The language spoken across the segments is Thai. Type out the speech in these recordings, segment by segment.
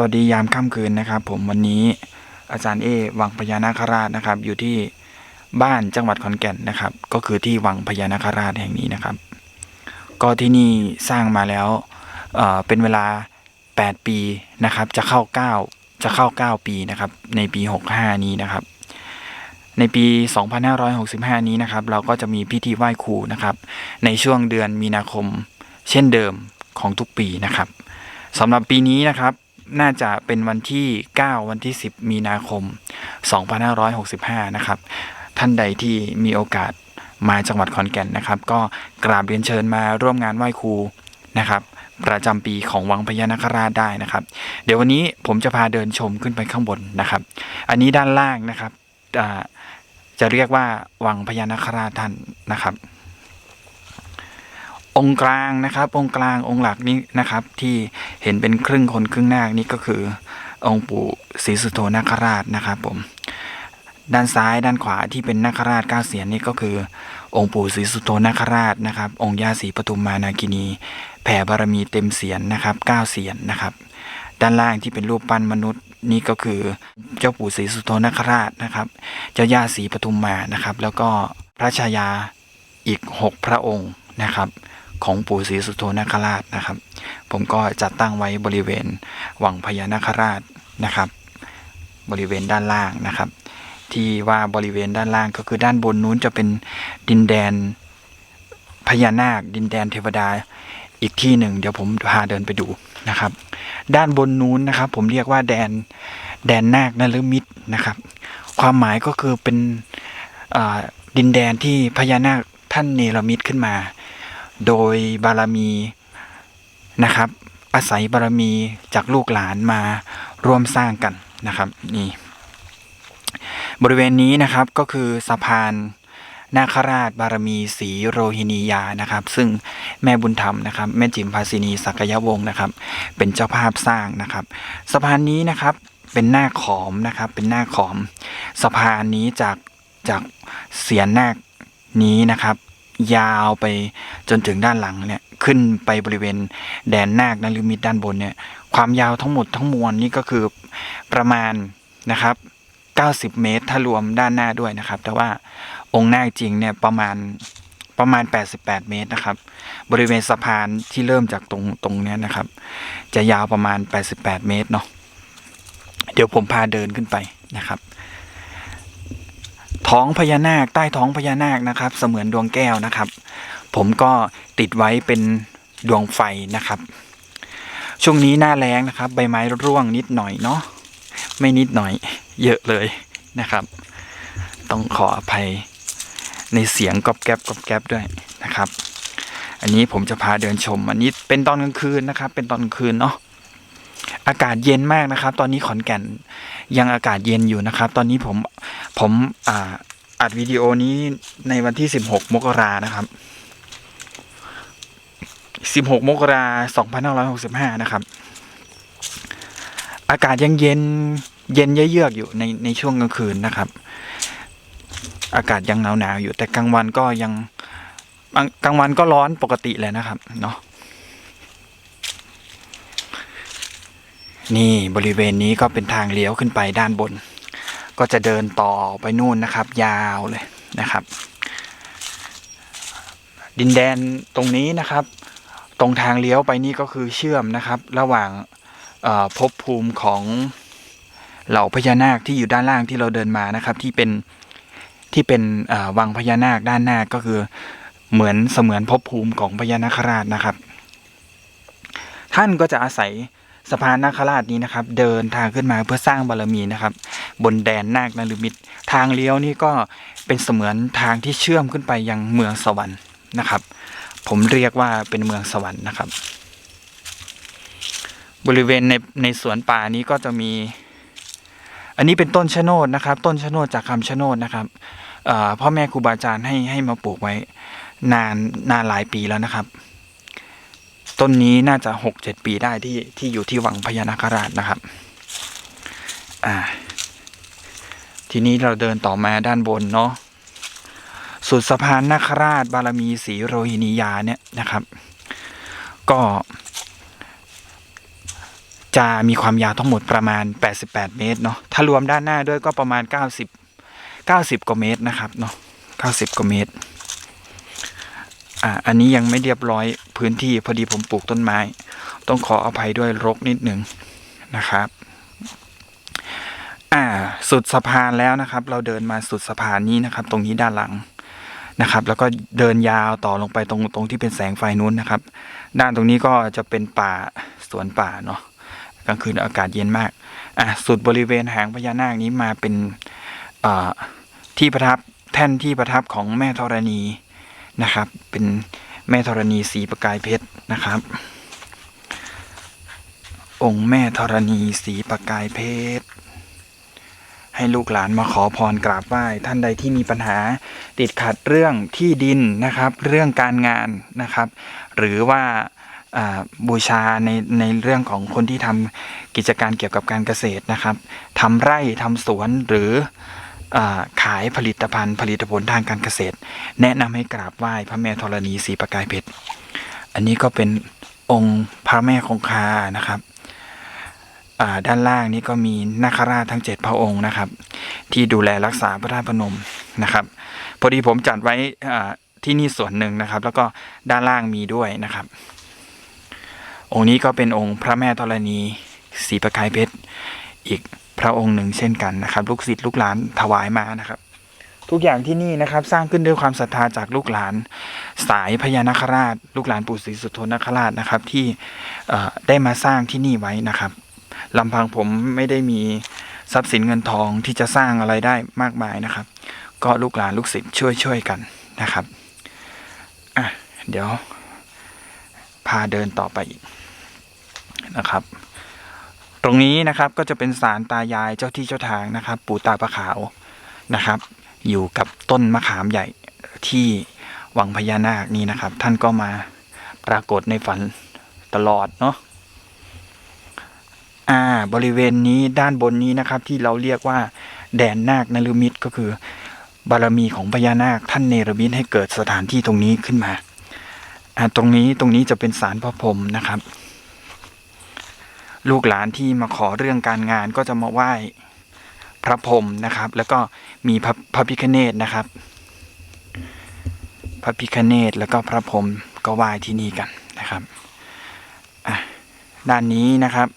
สวัสดียามค่ำคืนนะครับ ผมวันนี้อาจารย์เอวังพญานาคราชนะครับ อยู่ที่บ้านจังหวัดขอนแก่นนะครับ ก็คือที่วังพญานาคราชแห่งนี้นะครับ ก็ที่นี่สร้างมาแล้วเเป็นเวลา 8 ปีนะครับ จะเข้า 9 จะเข้า 9 ปีนะครับ ในปี 65 นี้นะครับ ในปี 2565 นี้นะครับ เราก็จะมีพิธีไหว้ครูนะครับ ในช่วงเดือนมีนาคมเช่นเดิมของทุกปีนะครับสำหรับปีนี้นะครับ น่าจะเป็นวันที่ 9 วันที่ 10 มีนาคม 2565 นะครับ ท่านใดที่มีโอกาสมาจังหวัดขอนแก่นนะครับ ก็กราบเรียนเชิญมาร่วมงานไหว้ครูนะครับ ประจำปีของวังพญานาคราชได้นะครับ เดี๋ยววันนี้ผมจะพาเดินชมขึ้นไปข้างบนนะครับ อันนี้ด้านล่างนะครับจะเรียกว่าวังพญานาคราชท่านนะครับ องค์กลางนะครับ องค์กลางองค์หลักนี้นะครับ ที่เห็นเป็นครึ่งคนครึ่งนาคนี่ก็คือ องค์ปู่ศรีสุโธนาคราชนะครับผมด้านซ้ายด้านขวาที่เป็นนาคราชเก้าเสียนนี่ก็คือ องค์ปู่ศรีสุโธนาคราชนะครับ องค์ย่าศรีปทุมมานาคินี แผ่บารมีเต็มเสียนนะครับเก้าเสียนนะครับ ด้านล่างที่เป็นรูปปั้นมนุษย์นี่ก็คือเจ้าปู่ศรีสุโธนาคราชนะครับ เจ้าย่าศรีปทุมมานะครับ แล้วก็พระชายาอีกหกพระองค์นะครับ ของปู่ศรีสุโธนาคราชนะครับ ผมก็จัดตั้งไว้บริเวณวังพญานาคราชนะครับ บริเวณด้านล่างนะครับ ที่ว่าบริเวณด้านล่างก็คือด้านบนนู้นจะเป็นดินแดนพญานาค ดินแดนเทวดาอีกที่หนึ่งเดี๋ยวผมพาเดินไปดูนะครับ ด้านบนนู้นนะครับ ผมเรียกว่าแดนแดนนาคนฤมิตนะครับ ความหมายก็คือเป็นดินแดนที่พญานาคท่านเนรมิตขึ้นมา โดยบารมีนะครับ อาศัยบารมีจากลูกหลานมาร่วมสร้างกันนะครับนี่บริเวณนี้นะครับก็คือสะพานนาคราชบารมีศรีโรหินียานะครับ ซึ่งแม่บุญธรรมนะครับ แม่จิมภาสินีสักยวงศ์นะครับ เป็นเจ้าภาพสร้างนะครับ สะพานนี้นะครับเป็นหน้าขอมนะครับ เป็นหน้าขอม สะพานนี้จากจากเสียนนาคนี้นะครับ ยาวไปจนถึงด้านหลังเนี่ยขึ้นไปบริเวณแดนนาคนฤมิตด้านบนเนี่ยความยาวทั้งหมดทั้งมวลนี่ก็คือประมาณนะครับ 90 เมตรถ้ารวมด้านหน้าด้วยนะครับ แต่ว่าองค์นาคจริงเนี่ยประมาณประมาณ 88 เมตรนะครับ บริเวณสะพานที่เริ่มจากตรงตรงเนี้ยนะครับ จะยาวประมาณ 88 เมตรเนาะเดี๋ยวผมพาเดินขึ้นไปนะครับ ท้องพญานาคใต้ท้องพญานาคนะครับ เสมือนดวงแก้วนะครับ ผมก็ติดไว้เป็นดวงไฟนะครับ ช่วงนี้หน้าแรงนะครับ ใบไม้ร่วงนิดหน่อยเนาะไม่นิดหน่อย เยอะเลยนะครับ ต้องขออภัยในเสียงกรอบแกรบกรอบแกรบด้วยนะครับ อันนี้ผมจะพาเดินชม อันนี้เป็นตอนกลางคืนนะครับ เป็นตอนกลางคืนเนาะ อากาศเย็นมากนะครับ ตอนนี้ขอนแก่นยังอากาศเย็นอยู่นะครับ ตอนนี้ผมผมอ่าอัดวิดีโอนี้ในวันที่ 16 มกรานะครับ 16 มกราคม2565นะครับ อากาศยังเย็นเย็นเยือกอยู่ในในช่วงกลางคืนนะครับ อากาศยังหนาวหนาวอยู่แต่กลางวันก็ยังบางกลางวันก็ร้อนปกติเลยนะครับ เนาะ นี่บริเวณนี้ก็เป็นทางเลี้ยวขึ้นไปด้านบน ก็จะเดินต่อไปนู่นนะครับ ยาวเลยนะครับ ดินแดนตรงนี้นะครับ ตรงทางเลี้ยวไปนี่ก็คือเชื่อมนะครับ ระหว่างภพภูมิของเหล่าพญานาคที่อยู่ด้านล่างที่เราเดินมานะครับ ที่เป็นที่เป็นวังพญานาคด้านหน้าก็คือเหมือนเสมือนภพภูมิของพญานาคราชนะครับ ท่านก็จะอาศัย สะพานนาคราชนี้นะครับ เดินทางขึ้นมาเพื่อสร้างบารมีนะครับ บนแดนนาคนฤมิตทางเลี้ยวนี่ก็เป็นเสมือนทางที่เชื่อมขึ้นไปยังเมืองสวรรค์นะครับ ผมเรียกว่าเป็นเมืองสวรรค์นะครับ บริเวณในในสวนป่านี้ก็จะมี อันนี้เป็นต้นชะโนดนะครับ ต้นชะโนดจากคำชะโนดนะครับพ่อแม่ครูบาอาจารย์ให้ให้มาปลูกไว้นานนานหลายปีแล้วนะครับ ต้นนี้น่าจะหกเจ็ดปีได้ที่ที่อยู่ที่วังพญานาคราชนะครับ อ่า ทีนี้เราเดินต่อมาด้านบนเนาะ สุดสะพานนาคราชบารมีศรีโรหินียาเนี่ยนะครับ ก็จะมีความยาวทั้งหมดประมาณ 88 เมตรเนาะ ถ้ารวมด้านหน้าด้วยก็ประมาณ 90 90 กว่าเมตรนะครับเนาะ90 กว่าเมตร อ่าอันนี้ยังไม่เรียบร้อยพื้นที่พอดีผมปลูกต้นไม้ ต้องขออภัยด้วยรกนิดหนึ่งนะครับ อ่าสุดสะพานแล้วนะครับ เราเดินมาสุดสะพานนี้นะครับ ตรงนี้ด้านหลังนะครับ แล้วก็เดินยาวต่อลงไปตรงตรงที่เป็นแสงไฟนู้นนะครับ ด้านตรงนี้ก็จะเป็นป่าสวนป่าเนาะกลางคืนอากาศเย็นมากอะสุดบริเวณหางพญานาคนี้มาเป็นอ่อที่ประทับแท่นที่ประทับของแม่ธรณี นะครับ เป็นแม่ธรณีสีประกายเพชรนะครับ องค์แม่ธรณีสีประกายเพชรให้ลูกหลานมาขอพรกราบไหว้ท่านใดที่มีปัญหาติดขัดเรื่องที่ดินนะครับ เรื่องการงานนะครับ หรือว่าบูชาในในเรื่องของคนที่ทำกิจการเกี่ยวกับการเกษตรนะครับทำไร่ทำสวนหรือ ขายผลิตภัณฑ์ผลิตผลทางการเกษตร แนะนำให้กราบไหว้พระแม่ธรณีสีประกายเพชรอันนี้ก็เป็นองค์พระแม่คงคานะครับด้านล่างนี้ก็มีนาคราชทั้งเจ็ดพระองค์นะครับ ที่ดูแลรักษาพระธาตุพนมนะครับพอดีผมจัดไว้ที่นี่ส่วนหนึ่งนะครับ แล้วก็ด้านล่างมีด้วยนะครับ องค์นี้ก็เป็นองค์พระแม่ธรณีสีประกายเพชรอีก พระองค์หนึ่งเช่นกันนะครับ ลูกศิษย์ลูกหลานถวายมานะครับ ทุกอย่างที่นี่นะครับสร้างขึ้นด้วยความศรัทธาจากลูกหลาน สายพญานาคราช ลูกหลานปู่ศรีสุโธนคราชนะครับ ที่ได้มาสร้างที่นี่ไว้นะครับลำพังผมไม่ได้มีทรัพย์สินเงินทองที่จะสร้างอะไรได้มากมายนะครับ ก็ลูกหลานลูกศิษย์ช่วยช่วยๆกันนะครับอะเดี๋ยวพาเดินต่อไปอีกนะครับ รงนี้นะครับก็จะเป็นศาลตายายเจ้าที่เจ้าทางนะครับ ปู่ตาประขาวนะครับ อยู่กับต้นมะขามใหญ่ที่วังพญานาคนี้นะครับ ท่านก็มาปรากฏในฝันตลอดเนาะอ่าบริเวณนี้ด้านบนนี้นะครับ ที่เราเรียกว่าแดนนาคนลมิตก็คือบารมีของพญานาคท่านเนรมิตให้เกิดสถานที่ตรงนี้ขึ้นมาอ่าตรงนี้ตรงนี้จะเป็นศาลพระพรหมนะครับ ลูกหลานที่มาขอเรื่องการงานก็จะมาไหว้พระพรหมนะครับ แล้วก็มีพระพระพิคเนตนะครับ พระพิคเนตแล้วก็พระพรหมก็ไหว้ที่นี่กันนะครับด้านนี้นะครับ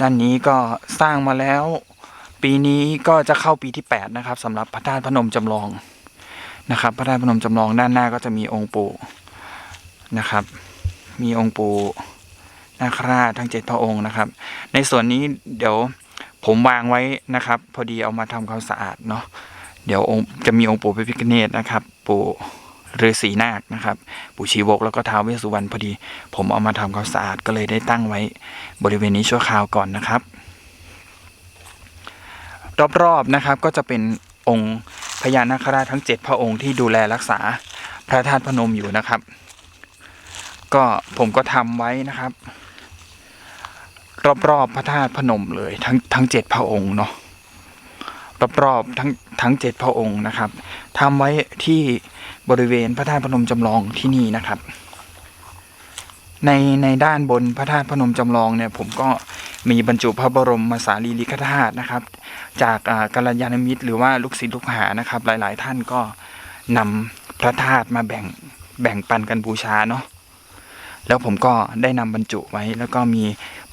ด้านนี้ก็สร้างมาแล้ว ปีนี้ก็จะเข้าปีที่ 8 นะครับสำหรับพระธาตุพนมจำลองนะครับ พระธาตุพนมจำลองด้านหน้าก็จะมีองค์ปู่นะครับ มีองค์ปู่ นาคราชทั้งเจ็ดพระองค์นะครับ ในส่วนนี้เดี๋ยวผมวางไว้นะครับ พอดีเอามาทำความสะอาดเนาะเดี๋ยวองค์จะมีองค์ปู่พระพิฆเนศนะครับ ปู่ฤาษีนาคนะครับ ปู่ชีวกแล้วก็ท้าวเวสสุวรรณพอดี ผมเอามาทำความสะอาดก็เลยได้ตั้งไว้บริเวณนี้ชั่วคราวก่อนนะครับ รอบๆนะครับก็จะเป็นองค์พญานาคราชทั้งเจ็ดพระองค์ที่ดูแลรักษาพระธาตุพนมอยู่นะครับ ก็ผมก็ทำไว้นะครับ รอบๆพระธาตุพนมเลย ทั้งทั้งเจ็ดพระองค์เนาะรอบๆทั้งทั้งเจ็ดพระองค์นะครับทำไว้ที่บริเวณพระธาตุพนมจำลองที่นี่นะครับ ในในด้านบนพระธาตุพนมจำลองเนี่ย ผมก็มีบรรจุพระบรมสารีริกธาตุนะครับ จากอ่ากัลยาณมิตรหรือว่าลูกศิษย์ลูกหานะครับ หลาย ๆ ท่านก็นำพระธาตุมาแบ่งแบ่งปันกันบูชาเนาะ แล้วผมก็ได้นำบรรจุไว้ แล้วก็มี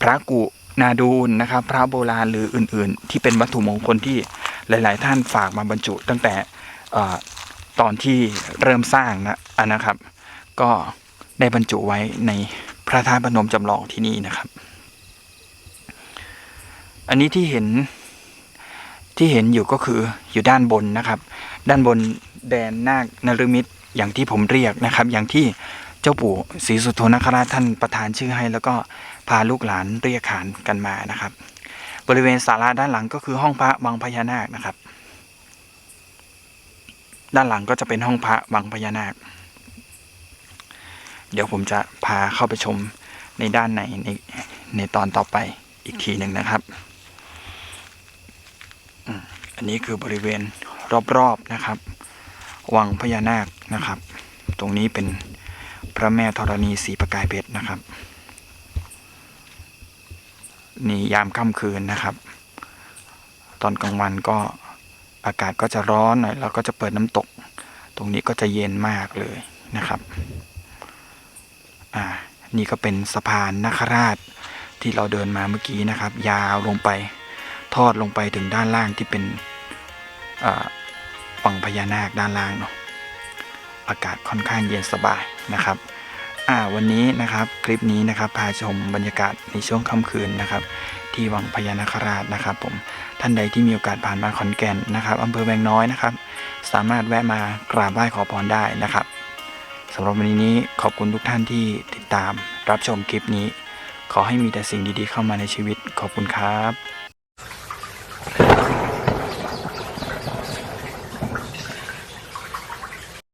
พระกุนาดูลนะครับ พระโบราณหรืออื่น ๆ ที่เป็นวัตถุมงคลที่หลาย ๆ ท่านฝากมาบรรจุ ตั้งแต่ตอนที่เริ่มสร้างนะอันนะครับ ก็ได้บรรจุไว้ในพระธาตุพนมจำลองที่นี่นะครับ อันนี้ที่เห็นที่เห็นอยู่ก็คืออยู่ด้านบนนะครับ ด้านบนแดนนาคนรมิตรอย่างที่ผมเรียกนะครับ อย่างที่ เจ้าปู่ศรีสุโธนคราชท่านประทานชื่อให้ แล้วก็พาลูกหลานเรียกขานกันมานะครับ บริเวณศาลาด้านหลังก็คือห้องพระวังพญานาคนะครับ ด้านหลังก็จะเป็นห้องพระวังพญานาค เดี๋ยวผมจะพาเข้าไปชมในด้านในในในตอนต่อไปอีกทีหนึ่งนะครับอันนี้คือบริเวณรอบๆนะครับ วังพญานาคนะครับ ตรงนี้เป็น พระแม่ธรณีสีประกายเพชรนะครับ นี่ยามค่ำคืนนะครับ ตอนกลางวันก็อากาศก็จะร้อนหน่อยแล้วก็จะเปิดน้ำตก ตรงนี้ก็จะเย็นมากเลยนะครับอ่านี่ก็เป็นสะพานนาคราชที่เราเดินมาเมื่อกี้นะครับ ยาวลงไปทอดลงไปถึงด้านล่างที่เป็นฝั่งพญานาคด้านล่างเนาะ อากาศค่อนข้างเย็นสบายนะครับอ่าวันนี้นะครับคลิปนี้นะครับพาชมบรรยากาศในช่วงค่ำคืนนะครับ ที่วังพญานาคราชนะครับ ผมท่านใดที่มีโอกาสผ่านมาขอนแก่นนะครับอำเภอแวงน้อยนะครับ สามารถแวะมากราบไหว้ขอพรได้นะครับสำหรับวันนี้ขอบคุณทุกท่านที่ติดตามรับชมคลิปนี้ ขอให้มีแต่สิ่งดีๆเข้ามาในชีวิตขอบคุณครับ